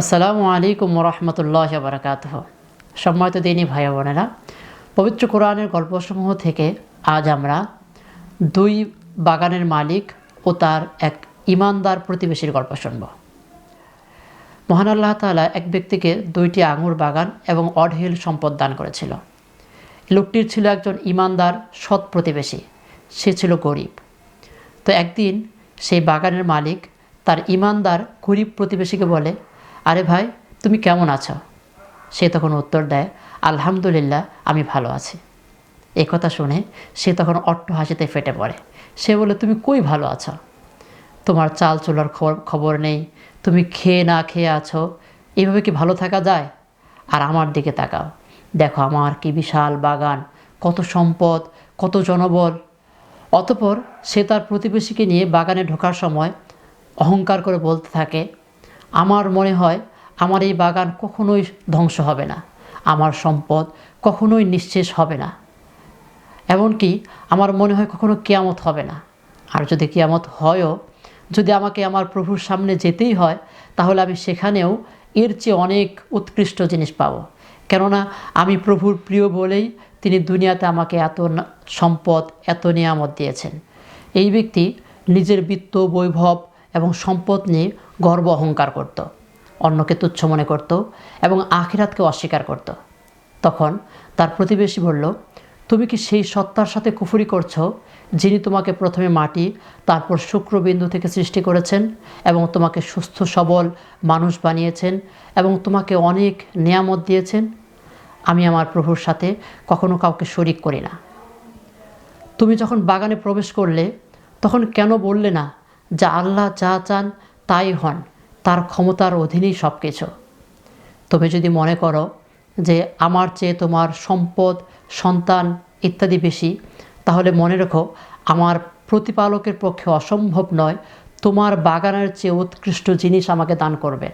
আসসালামু আলাইকুম রহমতুল্লাহ বারকাত সম্মানিত দিনী ভাই বোনেরা, পবিত্র কোরআনের গল্পসমূহ থেকে আজ আমরা দুই বাগানের মালিক ও তার এক ইমানদার প্রতিবেশীর গল্প শুনব। মহান আল্লাহ তাআলা এক ব্যক্তিকে দুইটি আঙুর বাগান এবং অঢেল সম্পদ দান করেছিল। লোকটির ছিল একজন ইমানদার, সৎ প্রতিবেশী। সে ছিল গরিব। তো একদিন সেই বাগানের মালিক তার ইমানদার গরিব প্রতিবেশীকে বলে আরে ভাই, তুমি কেমন আছো? সে তখন উত্তর দেয়, আলহামদুলিল্লাহ, আমি ভালো আছি। এই কথা শুনে সে তখন অট্ট হাসিতে ফেটে পড়ে। সে বলে, তুমি কই ভালো আছো? তোমার চাল চলার খবর খবর নেই। তুমি খেয়ে না খেয়ে আছো। এইভাবে কি ভালো থাকা যায়? আর আমার দিকে তাকাও। দেখো, আমার কি বিশাল বাগান। কত সম্পদ, কত জনবল। অতপর সে তার প্রতিবেশীকে নিয়ে বাগানে ঢোকার সময় অহংকার করে বলতে থাকে আমার মনে হয় আমার এই বাগান কখনোই ধ্বংস হবে না। আমার সম্পদ কখনোই নিঃশেষ হবে না। এমনকি আমার মনে হয় কখনো কেয়ামত হবে না। আর যদি কেয়ামত হয়ও, যদি আমাকে আমার প্রভুর সামনে যেতেই হয়, তাহলে আমি সেখানেও এর চেয়ে অনেক উৎকৃষ্ট জিনিস পাবো। কেননা আমি প্রভুর প্রিয় বলেই তিনি দুনিয়াতে আমাকে এত সম্পদ, এত নিয়ামত দিয়েছেন। এই ব্যক্তি নিজের বৃত্ত, বৈভব এবং সম্পদ নিয়ে গর্ব অহংকার করত, অন্যকে তুচ্ছ মনে করত এবং আখিরাতকে অস্বীকার করত। তখন তার প্রতিবেশী বলল, তুমি কি সেই সত্তার সাথে কুফুরি করছ যিনি তোমাকে প্রথমে মাটি, তারপর শুক্রবিন্দু থেকে সৃষ্টি করেছেন এবং তোমাকে সুস্থ, সবল মানুষ বানিয়েছেন এবং তোমাকে অনেক নিয়ামত দিয়েছেন? আমি আমার প্রভুর সাথে কখনো কাউকে শরিক করি না। তুমি যখন বাগানে প্রবেশ করলে তখন কেন বললে না যা আল্লাহ যা চান তাই হন, তার ক্ষমতার অধীনেই সব কিছু তুমি যদি মনে করো যে আমার চেয়ে তোমার সম্পদ, সন্তান ইত্যাদি বেশি, তাহলে মনে রেখো আমার প্রতিপালকের পক্ষে অসম্ভব নয়, তোমার বাগানের চেয়ে উৎকৃষ্ট জিনিস আমাকে দান করবেন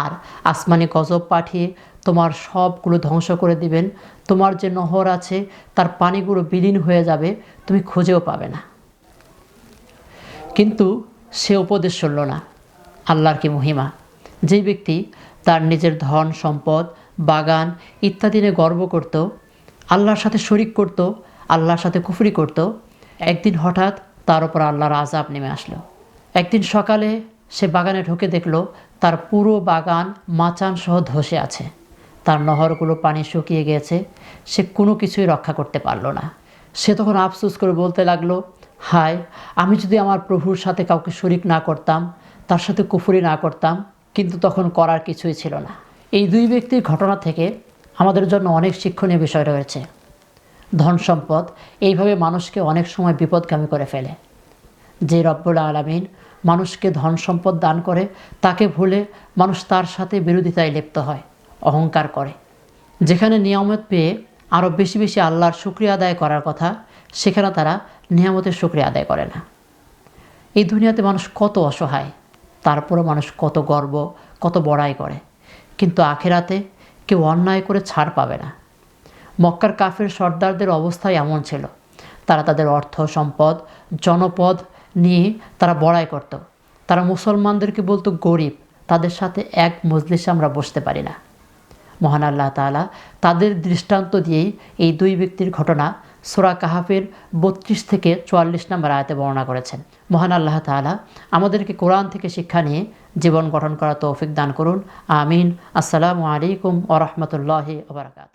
আর আসমানি গজব পাঠিয়ে তোমার সবগুলো ধ্বংস করে দিবেন, তোমার যে নহর আছে তার পানিগুলো বিলীন হয়ে যাবে, তুমি খুঁজেও পাবে না। কিন্তু সে উপদেশ শুনল না। আল্লাহর কি মহিমা? যেই ব্যক্তি তার নিজের ধন, সম্পদ, বাগান ইত্যাদি নিয়ে গর্ব করত, আল্লাহর সাথে শরিক করত, আল্লাহর সাথে কুফরি করত, একদিন হঠাৎ তার উপর আল্লাহর আজাব নেমে আসলো। একদিন সকালে সে বাগানে ঢুকে দেখল, তার পুরো বাগান মাচান সহ ধসে আছে। তার নহরগুলো পানি শুকিয়ে গিয়েছে, সে কোনো কিছুই রক্ষা করতে পারল না। সে তখন আফসোস করে বলতে লাগল, হায়, আমি যদি আমার প্রভুর সাথে কাউকে শরিক না করতাম তার সাথে কুফুরি না করতাম, কিন্তু তখন করার কিছুই ছিল না। এই দুই ব্যক্তির ঘটনা থেকে আমাদের জন্য অনেক শিক্ষণীয় বিষয় রয়েছে। ধন সম্পদ এইভাবে মানুষকে অনেক সময় বিপদগামী করে ফেলে। যে রব্বুল আলমিন মানুষকে ধন সম্পদ দান করে, তাকে ভুলে মানুষ তার সাথে বিরোধিতায় লিপ্ত হয়, অহংকার করে। যেখানে নিয়ামত পেয়ে আরও বেশি বেশি আল্লাহর শুক্রিয়া আদায় করার কথা, সেখানে তারা নিয়ামতের শুক্রিয়া আদায় করে না। এই দুনিয়াতে মানুষ কত অসহায় তারপরে মানুষ কত গর্ব, কত বড়াই করে। কিন্তু আখেরাতে কেউ অন্যায় করে ছাড় পাবে না। মক্কার কাফের সর্দারদের অবস্থাই এমন ছিল। তারা তাদের অর্থ, সম্পদ, জনপদ নিয়ে তারা বড়াই করত। তারা মুসলমানদেরকে বলতো, গরিব, তাদের সাথে এক মজলিসে আমরা বসতে পারি না। মহান আল্লাহ তাআলা তাদের দৃষ্টান্ত দিয়েই এই দুই ব্যক্তির ঘটনা সোরা কাহাফের বত্রিশ থেকে চুয়াল্লিশ নম্বর আয়তে বর্ণনা করেছেন। মহান আল্লাহ তালা আমাদেরকে কোরআন থেকে শিক্ষা নিয়ে জীবন গঠন করা তৌফিক দান করুন। আমিন। আসসালামু আলাইকুম ওরহমতুল্লাহ ওবরাকাত